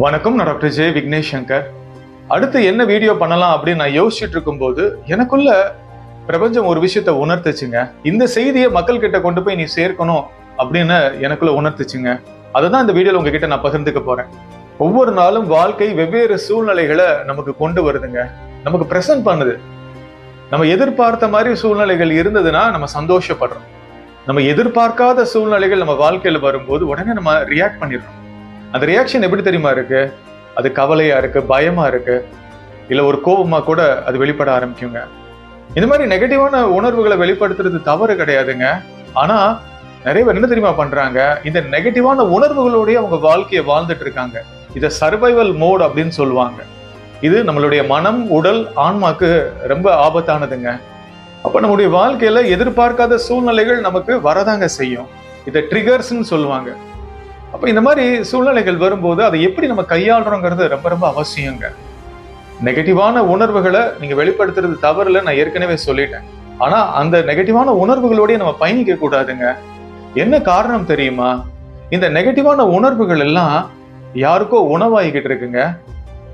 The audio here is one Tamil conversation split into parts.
வணக்கம் நான் டாக்டர் ஜே விக்னேஷ் சங்கர். அடுத்து என்ன வீடியோ பண்ணலாம் அப்படின்னு நான் யோசிச்சுட்டு இருக்கும்போது எனக்குள்ள பிரபஞ்சம் ஒரு விஷயத்த உணர்த்துச்சுங்க. இந்த செய்தியை மக்கள் கிட்ட கொண்டு போய் நீ சேர்க்கணும் அப்படின்னு எனக்குள்ள உணர்த்துச்சுங்க. அதை தான் இந்த வீடியோவில் உங்ககிட்ட நான் பகிர்ந்துக்க போறேன். ஒவ்வொரு நாளும் வாழ்க்கை வெவ்வேறு சூழ்நிலைகளை நமக்கு கொண்டு வருதுங்க. நமக்கு பிரசன்ட் பண்ணுது. நம்ம எதிர்பார்த்த மாதிரி சூழ்நிலைகள் இருந்ததுன்னா நம்ம சந்தோஷப்படுறோம். நம்ம எதிர்பார்க்காத சூழ்நிலைகள் நம்ம வாழ்க்கையில் வரும்போது உடனே நம்ம ரியாக்ட் பண்ணிடுறோம். அந்த ரியாக்ஷன் எப்படி தெரியுமா இருக்கு? அது கவலையா இருக்கு பயமா இருக்கு? இல்லை ஒரு கோபமா கூட அது வெளிப்பட ஆரம்பிக்குங்க. இந்த மாதிரி நெகட்டிவான உணர்வுகளை வெளிப்படுத்துறது தவறு கிடையாதுங்க. ஆனா நிறைய பேர் என்ன தெரியுமா பண்றாங்க? இந்த நெகட்டிவான உணர்வுகளோடய அவங்க வாழ்க்கையை வாழ்ந்துட்டு இருக்காங்க. இதை சர்வைவல் மோட் அப்படின்னு சொல்லுவாங்க. இது நம்மளுடைய மனம் உடல் ஆன்மாக்கு ரொம்ப ஆபத்தானதுங்க. அப்ப நம்முடைய வாழ்க்கையில எதிர்பார்க்காத சூழ்நிலைகள் நமக்கு வரதாங்க செய்யும். இதை ட்ரிகர்ஸ்ன்னு சொல்லுவாங்க. அப்போ இந்த மாதிரி சூழ்நிலைகள் வரும்போது அதை எப்படி நம்ம கையாளுறோங்கிறது ரொம்ப ரொம்ப அவசியங்க. நெகட்டிவான உணர்வுகளை நீங்கள் வெளிப்படுத்துறது தவறில் நான் ஏற்கனவே சொல்லிட்டேன். ஆனால் அந்த நெகட்டிவான உணர்வுகளோடய நம்ம பயணிக்க கூடாதுங்க. என்ன காரணம் தெரியுமா? இந்த நெகட்டிவான உணர்வுகள் எல்லாம் யாருக்கோ உணவாகிக்கிட்டு இருக்குங்க.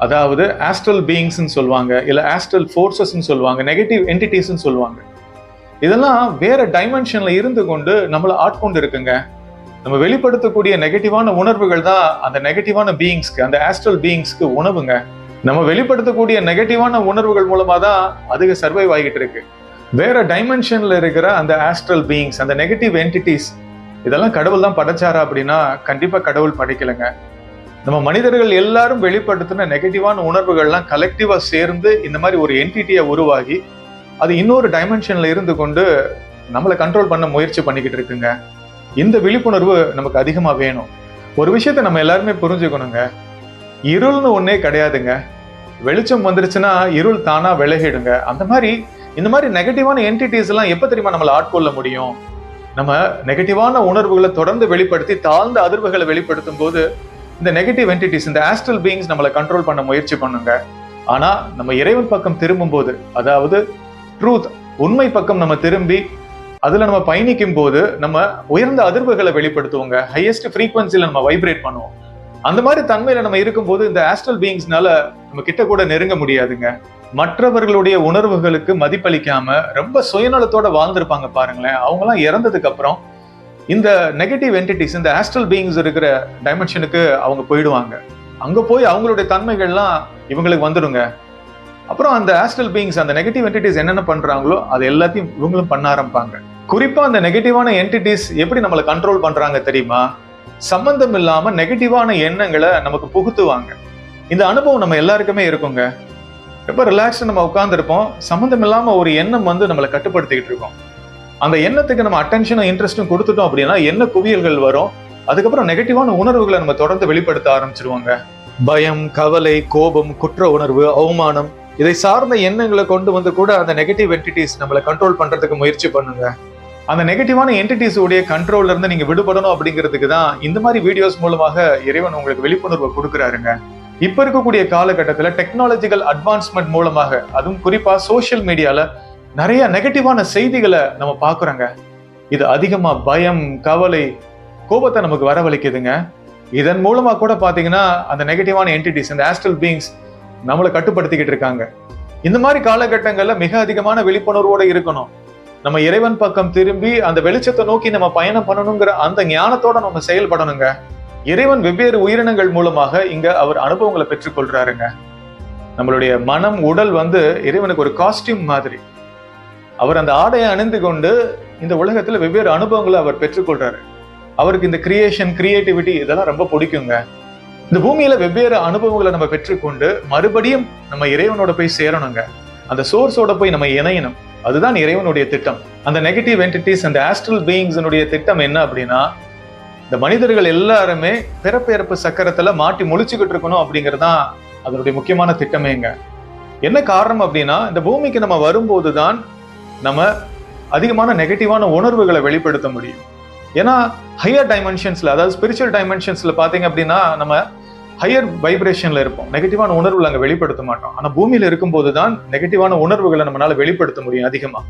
அதாவது ஆஸ்ட்ரல் பீயிங்ஸ்ன்னு சொல்லுவாங்க இல்லை ஆஸ்ட்ரல் ஃபோர்ஸஸ்ன்னு சொல்லுவாங்க நெகட்டிவ் என்டிட்டிஸ்ன்னு சொல்லுவாங்க. இதெல்லாம் வேற டைமென்ஷன்ல இருந்து கொண்டு நம்மளை ஆட்கொண்டு இருக்குங்க நம்ம வெளிப்படுத்தக்கூடிய நெகட்டிவான உணர்வுகள் தான் அந்த நெகட்டிவான பீயிங்ஸ்க்கு அந்த ஆஸ்ட்ரல் பீயிங்ஸ்க்கு உணவுங்க. நம்ம வெளிப்படுத்தக்கூடிய நெகட்டிவான உணர்வுகள் மூலமா தான் அதுக்கு சர்வைவ் ஆகிட்டு இருக்கு. வேற டைமென்ஷன்ல இருக்கிற அந்த ஆஸ்ட்ரல் பீயிங்ஸ் அந்த நெகட்டிவ் என்டிட்டிஸ் இதெல்லாம் கடவுள் தான் படைச்சாரா அப்படின்னா கண்டிப்பா கடவுள் படைக்கலைங்க. நம்ம மனிதர்கள் எல்லாரும் வெளிப்படுத்தின நெகட்டிவான உணர்வுகள்லாம் கலெக்டிவா சேர்ந்து இந்த மாதிரி ஒரு என்டிட்டியை உருவாகி அது இன்னொரு டைமென்ஷன்ல இருந்து கொண்டு நம்மளை கண்ட்ரோல் பண்ண முயற்சி பண்ணிக்கிட்டு இருக்குங்க. இந்த விழிப்புணர்வு நமக்கு அதிகமாக வேணும். ஒரு விஷயத்த நம்ம எல்லாருமே புரிஞ்சுக்கணுங்க. இருள்னு ஒன்றே கிடையாதுங்க. வெளிச்சம் வந்துருச்சுன்னா இருள் தானாக விலகிடுங்க. அந்த மாதிரி இந்த மாதிரி நெகட்டிவான என்டிட்டிஸ் எல்லாம் எப்போ தெரியுமா நம்மளை ஆட்கொள்ள முடியும்? நம்ம நெகட்டிவான உணர்வுகளை தொடர்ந்து வெளிப்படுத்தி தாழ்ந்த அதிர்வுகளை வெளிப்படுத்தும் போது இந்த நெகட்டிவ் என்டிட்டிஸ் இந்த ஆஸ்ட்ரல் பீயிங்ஸ் நம்மளை கண்ட்ரோல் பண்ண முயற்சி பண்ணுங்க. ஆனால் நம்ம இறைவன் பக்கம் திரும்பும் போது அதாவது ட்ரூத் உண்மை பக்கம் நம்ம திரும்பி அதுல நம்ம பயணிக்கும் போது நம்ம உயர்ந்த அதிர்வுகளை வெளிப்படுத்துவோங்க. ஹையஸ்ட் ஃப்ரீக்வன்சியில நம்ம வைப்ரேட் பண்ணுவோம். அந்த மாதிரி தன்மையில நம்ம இருக்கும்போது இந்த ஆஸ்ட்ரல் பீயிங்ஸ்னால நம்ம கிட்ட கூட நெருங்க முடியாதுங்க. மற்றவர்களுடைய உணர்வுகளுக்கு மதிப்பளிக்காம ரொம்ப சுயநலத்தோட வாழ்ந்திருப்பாங்க பாருங்களேன். அவங்க எல்லாம் இறந்ததுக்கு அப்புறம் இந்த நெகட்டிவ் என்டிட்டிஸ் இந்த ஆஸ்ட்ரல் பீயிங்ஸ் இருக்கிற டைமென்ஷனுக்கு அவங்க போயிடுவாங்க. அங்க போய் அவங்களுடைய தன்மைகள்லாம் இவங்களுக்கு வந்துடுங்க. அப்புறம் அந்த ஆஸ்ட்ரல் பீயிங்ஸ் அந்த நெகட்டிவ் என்டிட்டிஸ் என்னென்ன பண்றாங்களோ அது எல்லாத்தையும் இவங்களும் பண்ண ஆரம்பிப்பாங்க. குறிப்பா அந்த நெகட்டிவான என்டிட்டிஸ் எப்படி நம்மளை கண்ட்ரோல் பண்றாங்க தெரியுமா? சம்பந்தம் இல்லாம நெகட்டிவான எண்ணங்களை நமக்கு புகுத்துவாங்க. இந்த அனுபவம் நம்ம எல்லாருக்குமே இருக்குங்க. ரொம்ப ரிலாக்ஸ்டு நம்ம உட்காந்துருப்போம் சம்மந்தம் இல்லாம ஒரு எண்ணம் வந்து நம்மளை கட்டுப்படுத்திக்கிட்டு இருக்கோம். அந்த எண்ணத்துக்கு நம்ம அட்டென்ஷனும் இன்ட்ரெஸ்டும் கொடுத்துட்டோம் அப்படின்னா என்ன குவியல்கள் வரும்? அதுக்கப்புறம் நெகட்டிவான உணர்வுகளை நம்ம தொடர்ந்து வெளிப்படுத்த ஆரம்பிச்சிருவாங்க. பயம் கவலை கோபம் குற்ற உணர்வு அவமானம் இதை சார்ந்த எண்ணங்களை கொண்டு வந்து கூட அந்த நெகட்டிவ் என்டிட்டிஸ் நம்மளை கண்ட்ரோல் பண்றதுக்கு முயற்சி பண்ணுங்க. அந்த நெகட்டிவான என்டிட்டிஸுடைய கண்ட்ரோல்ல இருந்து நீங்க விடுபடணும் அப்படிங்கிறதுக்கு தான் இந்த மாதிரி வீடியோஸ் மூலமாக இறைவன் உங்களுக்கு விழிப்புணர்வை கொடுக்குறாருங்க. இப்ப இருக்கக்கூடிய காலகட்டத்தில் டெக்னாலஜிக்கல் அட்வான்ஸ்மெண்ட் மூலமாக அதுவும் குறிப்பா சோஷியல் மீடியால நிறைய நெகட்டிவான செய்திகளை நம்ம பாக்குறோங்க இது அதிகமா பயம் கவலை கோபத்தை நமக்கு வரவழைக்குதுங்க. இதன் மூலமா கூட பாத்தீங்கன்னா அந்த நெகட்டிவான என்டிட்டிஸ் அந்த ஆஸ்ட்ரல் பீங்ஸ் நம்மளை கட்டுப்படுத்திக்கிட்டு இருக்காங்க. இந்த மாதிரி காலகட்டங்களில் மிக அதிகமான விழிப்புணர்வோட இருக்கணும். நம்ம இறைவன் பக்கம் திரும்பி அந்த வெளிச்சத்தை நோக்கி நம்ம பயணம் பண்ணணுங்கிற அந்த ஞானத்தோட நம்ம செயல்படணுங்க. இறைவன் வெவ்வேறு உயிரினங்கள் மூலமாக இங்க அவர் அனுபவங்களை பெற்றுக்கொள்றாருங்க. நம்மளுடைய மனம் உடல் வந்து இறைவனுக்கு ஒரு காஸ்டியூம் மாதிரி. அவர் அந்த ஆடையை அணிந்து கொண்டு இந்த உலகத்துல வெவ்வேறு அனுபவங்களை அவர் பெற்றுக்கொள்றாரு. அவருக்கு இந்த கிரியேஷன் கிரியேட்டிவிட்டி இதெல்லாம் ரொம்ப பிடிக்குங்க. இந்த பூமியில வெவ்வேறு அனுபவங்களை நம்ம பெற்றுக்கொண்டு மறுபடியும் நம்ம இறைவனோட போய் சேரணுங்க. அந்த சோர்ஸோட போய் நம்ம இணையணும். அதுதான் இறைவனுடைய திட்டம். அந்த நெகட்டிவ் என்டிட்டிஸ் அந்த ஆஸ்ட்ரல் பீயிங்ஸினுடைய திட்டம் என்ன அப்படின்னா இந்த மனிதர்கள் எல்லாருமே பிறப்பிறப்பு சக்கரத்துல மாட்டி முழிச்சுக்கிட்டு இருக்கணும் அப்படிங்கிறது தான் அதனுடைய முக்கியமான திட்டமேங்க என்ன காரணம் அப்படின்னா இந்த பூமிக்கு நம்ம வரும்போது தான் நம்ம அதிகமான நெகட்டிவான உணர்வுகளை வெளிப்படுத்த முடியும். ஏன்னா ஹையர் டைமென்ஷன்ஸ்ல அதாவது ஸ்பிரிச்சுவல் டைமென்ஷன்ஸ்ல பாத்தீங்க அப்படின்னா நம்ம ஹையர் வைப்ரேஷன்ல இருப்போம். நெகட்டிவான உணர்வுகளை அங்கே வெளிப்படுத்த மாட்டோம். ஆனால் பூமியில் இருக்கும்போது தான் நெகட்டிவான உணர்வுகளை நம்மளால் வெளிப்படுத்த முடியும் அதிகமாக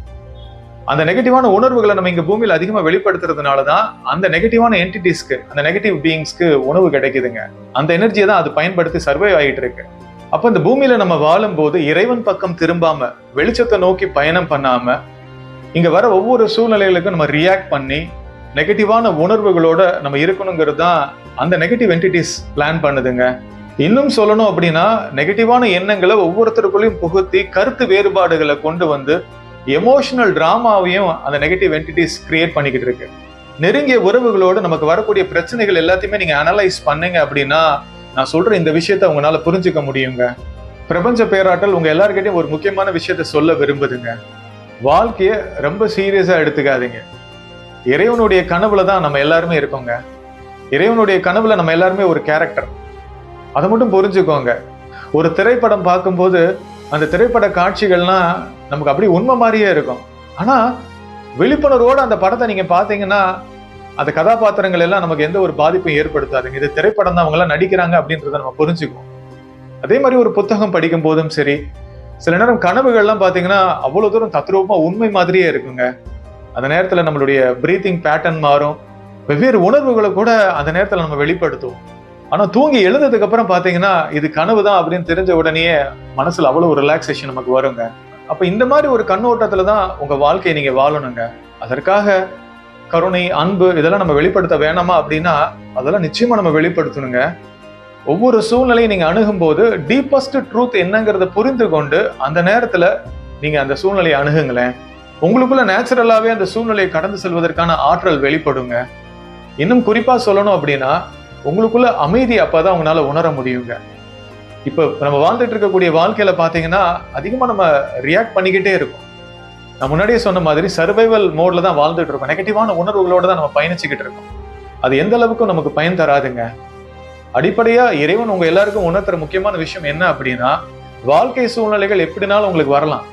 அந்த நெகட்டிவான உணர்வுகளை நம்ம இங்கே பூமியில் அதிகமாக வெளிப்படுத்துறதுனால தான் அந்த நெகட்டிவான என்டிட்டிஸ்க்கு அந்த நெகட்டிவ் பீயிங்ஸ்க்கு உணவு கிடைக்குதுங்க. அந்த எனர்ஜியை தான் அது பயன்படுத்தி சர்வை ஆகிட்டு இருக்கு. அப்போ இந்த பூமியில நம்ம வாழும்போது இறைவன் பக்கம் திரும்பாம வெளிச்சத்தை நோக்கி பயணம் பண்ணாம இங்க வர ஒவ்வொரு சூழ்நிலைகளுக்கும் நம்ம ரியாக்ட் பண்ணி நெகட்டிவான உணர்வுகளோட நம்ம இருக்கணுங்கிறது தான் அந்த நெகட்டிவ் என்டிட்டிஸ் பிளான் பண்ணுதுங்க. இன்னும் சொல்லணும் அப்படின்னா நெகட்டிவான எண்ணங்களை ஒவ்வொருத்தருக்குள்ளேயும் புகுத்தி கருத்து வேறுபாடுகளை கொண்டு வந்து எமோஷனல் டிராமாவையும் அந்த நெகட்டிவ் என்டிட்டிஸ் கிரியேட் பண்ணிக்கிட்டு இருக்கு. நெருங்கிய உறவுகளோடு நமக்கு வரக்கூடிய பிரச்சனைகள் எல்லாத்தையுமே நீங்கள் அனலைஸ் பண்ணுங்க அப்படின்னா நான் சொல்கிற இந்த விஷயத்த உங்களால் புரிஞ்சுக்க முடியுங்க. பிரபஞ்ச பேராட்டல் உங்கள் எல்லாருக்கிட்டையும் ஒரு முக்கியமான விஷயத்த சொல்ல விரும்புதுங்க. வாழ்க்கையை ரொம்ப சீரியஸாக எடுத்துக்காதீங்க. இறைவனுடைய கனவுல தான் நம்ம எல்லாருமே இருக்கோங்க. இறைவனுடைய கனவுல நம்ம எல்லாருமே ஒரு கேரக்டர் அதை மட்டும் புரிஞ்சுக்கோங்க. ஒரு திரைப்படம் பார்க்கும்போது அந்த திரைப்பட காட்சிகள்லாம் நமக்கு அப்படியே உண்மை மாதிரியே இருக்கும். ஆனா விழிப்புணர்வோட அந்த படத்தை நீங்க பாத்தீங்கன்னா அந்த கதாபாத்திரங்கள் எல்லாம் நமக்கு எந்த ஒரு பாதிப்பும் ஏற்படுத்தாதுங்க. இது திரைப்படம் தான் அவங்க எல்லாம் நடிக்கிறாங்க அப்படின்றத நம்ம புரிஞ்சுக்குவோம். அதே மாதிரி ஒரு புத்தகம் படிக்கும் போதும் சரி சில நேரம் கனவுகள்லாம் பாத்தீங்கன்னா அவ்வளவு தூரம் தத்ரூபமா உண்மை மாதிரியே இருக்குங்க. அந்த நேரத்தில் நம்மளுடைய பிரீத்திங் பேட்டர்ன் மாறும். வெவ்வேறு உணர்வுகளை கூட அந்த நேரத்தில் நம்ம வெளிப்படுத்துவோம். ஆனால் தூங்கி எழுந்ததுக்கு அப்புறம் பார்த்தீங்கன்னா இது கனவு தான் அப்படின்னு தெரிஞ்ச உடனேயே மனசில் அவ்வளோ ரிலாக்ஸேஷன் நமக்கு வருங்க. அப்போ இந்த மாதிரி ஒரு கண்ணோட்டத்தில் தான் உங்கள் வாழ்க்கையை நீங்கள் வாழணுங்க. அதற்காக கருணை அன்பு இதெல்லாம் நம்ம வெளிப்படுத்த வேணாமா அப்படின்னா அதெல்லாம் நிச்சயமாக நம்ம வெளிப்படுத்தணுங்க. ஒவ்வொரு சூழ்நிலையும் நீங்கள் அணுகும்போது டீப்பஸ்ட் ட்ரூத் என்னங்கிறத புரிந்து கொண்டு அந்த நேரத்தில் நீங்கள் அந்த சூழ்நிலையை அணுகுங்களேன். உங்களுக்குள்ள நேச்சுரலாவே அந்த சூழ்நிலையை கடந்து செல்வதற்கான ஆற்றல் வெளிப்படுங்க. இன்னும் குறிப்பா சொல்லணும் அப்படின்னா உங்களுக்குள்ள அமைதி அப்பதான் உங்களால உணர முடியுங்க. இப்போ நம்ம வாழ்ந்துட்டு இருக்கக்கூடிய வாழ்க்கையில பாத்தீங்கன்னா அதிகமா நம்ம ரியாக்ட் பண்ணிக்கிட்டே இருக்கோம். நான் முன்னாடியே சொன்ன மாதிரி சர்வைவல் மோட்ல தான் வாழ்ந்துட்டு இருக்கோம். நெகட்டிவான உணர்வுகளோட தான் நம்ம பயணிச்சுக்கிட்டு இருக்கோம். அது எந்த அளவுக்கு நமக்கு பயன் தராதுங்க? அடிப்படையா இறைவன் உங்க எல்லாருக்கும் உணர்த்துற முக்கியமான விஷயம் என்ன அப்படின்னா வாழ்க்கை சூழ்நிலைகள் எப்படினாலும் உங்களுக்கு வரலாம்.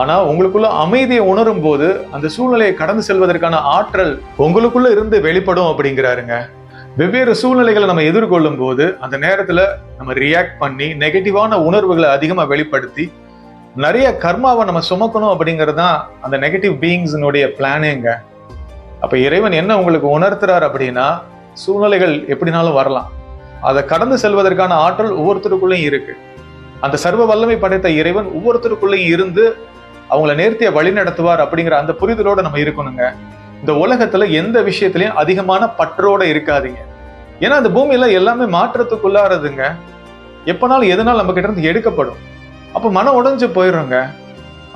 ஆனா உங்களுக்குள்ள அமைதியை உணரும் போது அந்த சூழ்நிலையை கடந்து செல்வதற்கான ஆற்றல் உங்களுக்குள்ள இருந்து வெளிப்படும் அப்படிங்கிறாருங்க. வெவ்வேறு சூழ்நிலைகளை நம்ம எதிர்கொள்ளும் போது அந்த நேரத்துல நம்ம ரியாக்ட் பண்ணி நெகட்டிவான உணர்வுகளை அதிகமா வெளிப்படுத்தி நிறைய கர்மாவை நம்ம சுமக்கணும் அப்படிங்கிறது தான் அந்த நெகட்டிவ் பீயிங்ஸினுடைய பிளானேங்க அப்ப இறைவன் என்ன உங்களுக்கு உணர்த்துறார் அப்படின்னா சூழ்நிலைகள் எப்படினாலும் வரலாம். அதை கடந்து செல்வதற்கான ஆற்றல் ஒவ்வொருத்தருக்குள்ளேயும் இருக்கு. அந்த சர்வ வல்லமை படைத்த இறைவன் ஒவ்வொருத்தருக்குள்ளேயும் இருந்து அவங்கள நேர்த்திய வழி நடத்துவார் அப்படிங்கிற அந்த புரிதலோட நம்ம இருக்கணுங்க. இந்த உலகத்துல எந்த விஷயத்திலையும் அதிகமான பற்றோட இருக்காதீங்க. ஏன்னா அந்த பூமியில எல்லாமே மாற்றத்துக்குள்ளாரதுங்க எப்பனாலும் எதனால நம்ம கிட்ட இருந்து எடுக்கப்படும். அப்ப மனம் உடைஞ்சு போயிடுறோங்க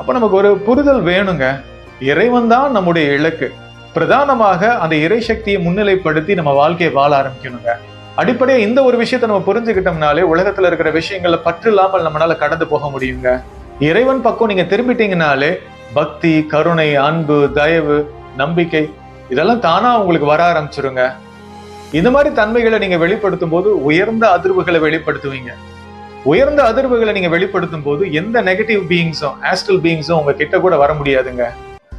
அப்ப நமக்கு ஒரு புரிதல் வேணுங்க. இறைவன் தான் நம்முடைய இலக்கு. பிரதானமாக அந்த இறை சக்தியை முன்னிலைப்படுத்தி நம்ம வாழ்க்கையை வாழ ஆரம்பிக்கணுங்க. அடிப்படையா இந்த ஒரு விஷயத்தை நம்ம புரிஞ்சுக்கிட்டோம்னாலே உலகத்துல இருக்கிற விஷயங்கள்ல பற்று இல்லாமல் நம்மளால கடந்து போக முடியுங்க. இறைவன் பக்கம் நீங்க திரும்பிட்டீங்கனாலே பக்தி கருணை அன்பு தயவு நம்பிக்கை இதெல்லாம் தானா உங்களுக்கு வர ஆரம்பிச்சிருங்க. இந்த மாதிரி தன்மைகளை நீங்க வெளிப்படுத்தும் போது உயர்ந்த அதிர்வுகளை வெளிப்படுத்துவீங்க. உயர்ந்த அதிர்வுகளை நீங்க வெளிப்படுத்தும் போது எந்த நெகட்டிவ் பீயிங்ஸும் ஆஸ்ட்ரல் பீயிங்ஸும் உங்க கிட்ட கூட வர முடியாதுங்க.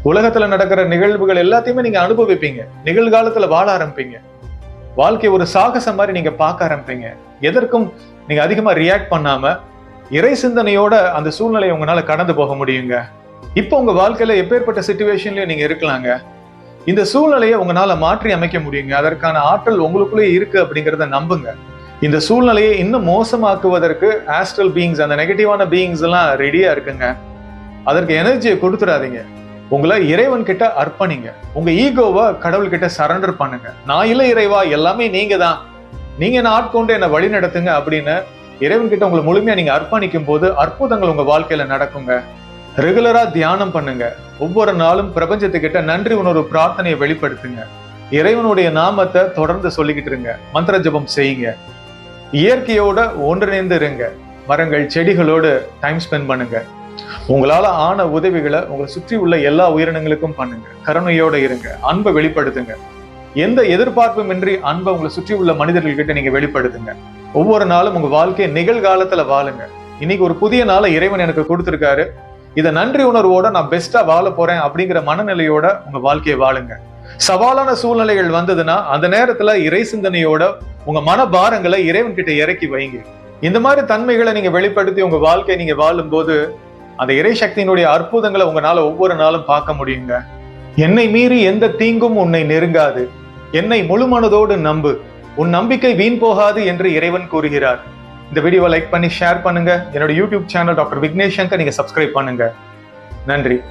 உலகத்துல நடக்கிற நிகழ்வுகள் எல்லாத்தையுமே நீங்க அனுபவிப்பீங்க. நிகழ்காலத்துல வாழ ஆரம்பிப்பீங்க. வாழ்க்கை ஒரு சாகசம் மாதிரி நீங்க பார்க்க ஆரம்பிப்பீங்க. எதற்கும் நீங்க அதிகமா ரியாக்ட் பண்ணாம இறை சிந்தனையோட அந்த சூழ்நிலையை உங்களால கடந்து போக முடியுங்க. இப்போ உங்க வாழ்க்கையில எப்பேற்பட்ட சுச்சுவேஷன்லயும் நீங்க இருக்கலாங்க? இந்த சூழ்நிலையை உங்களால மாற்றி அமைக்க முடியுங்க. அதற்கான ஆற்றல் உங்களுக்குள்ளே இருக்கு அப்படிங்கிறத நம்புங்க. இந்த சூழ்நிலையை இன்னும் மோசமாக்குவதற்கு ஆஸ்ட்ரல் பீயிங்ஸ் அந்த நெகட்டிவான பீயிங்ஸ் எல்லாம் ரெடியா இருக்குங்க. அதற்கு எனர்ஜியை கொடுத்துடாதீங்க. உங்களை இறைவன் கிட்ட அர்ப்பணிங்க. உங்க ஈகோவை கடவுள் கிட்ட சரண்டர் பண்ணுங்க. நான் இல்லை இறைவா எல்லாமே நீங்க தான் நீங்க என்ன ஆட்கொண்டு என்ன வழி நடத்துங்க அப்படின்னு இறைவன் கிட்ட உங்களை முழுமையா நீங்க அர்ப்பணிக்கும் போது அற்புதங்கள் உங்க வாழ்க்கையில நடக்குங்க. ரெகுலரா தியானம் பண்ணுங்க. ஒவ்வொரு நாளும் பிரபஞ்சத்துக்கிட்ட நன்றி உணர்வு பிரார்த்தனையை வெளிப்படுத்துங்க. இறைவனுடைய நாமத்தை தொடர்ந்து சொல்லிக்கிட்டு இருங்க. மந்திர ஜபம் செய்யுங்க. இயற்கையோட ஒன்றிணைந்து இருங்க. மரங்கள் செடிகளோடு டைம் ஸ்பெண்ட் பண்ணுங்க. உங்களால ஆன உதவிகளை உங்களை சுற்றி உள்ள எல்லா உயிரினங்களுக்கும் பண்ணுங்க. கருணையோட இருங்க. அன்பை வெளிப்படுத்துங்க. எந்த எதிர்பார்ப்பும் இன்றி அன்பை உங்களை சுற்றி உள்ள மனிதர்கள்கிட்ட நீங்க வெளிப்படுத்துங்க. ஒவ்வொரு நாளும் உங்க வாழ்க்கையை நிகழ்காலத்துல வாழுங்க. இன்னைக்கு ஒரு புதிய நாளை இறைவன் எனக்கு கொடுத்துருக்காரு. இதை நன்றி உணர்வோட நான் பெஸ்டா வாழ போறேன் அப்படிங்கிற மனநிலையோட உங்க வாழ்க்கையை வாழுங்க. சவாலான சூழ்நிலைகள் வந்ததுன்னா அந்த நேரத்துல இறை சிந்தனையோட உங்க மன பாரங்களை இறைவன் கிட்ட இறக்கி வைங்க. இந்த மாதிரி தன்மைகளை நீங்க வெளிப்படுத்தி உங்க வாழ்க்கையை நீங்க வாழும்போது அந்த இறை சக்தியினுடைய அற்புதங்களை உங்களால ஒவ்வொரு நாளும் பார்க்க முடியுங்க. என்னை மீறி எந்த தீங்கும் உன்னை நெருங்காது. என்னை முழு மனதோடு நம்பு. உன் நம்பிக்கை வீண் போகாது என்று இறைவன் கூறுகிறார். இந்த வீடியோவை லைக் பண்ணி ஷேர் பண்ணுங்க. என்னோட YouTube channel doctor Vignesh Shankar நீங்க சப்ஸ்கிரைப் பண்ணுங்க. நன்றி.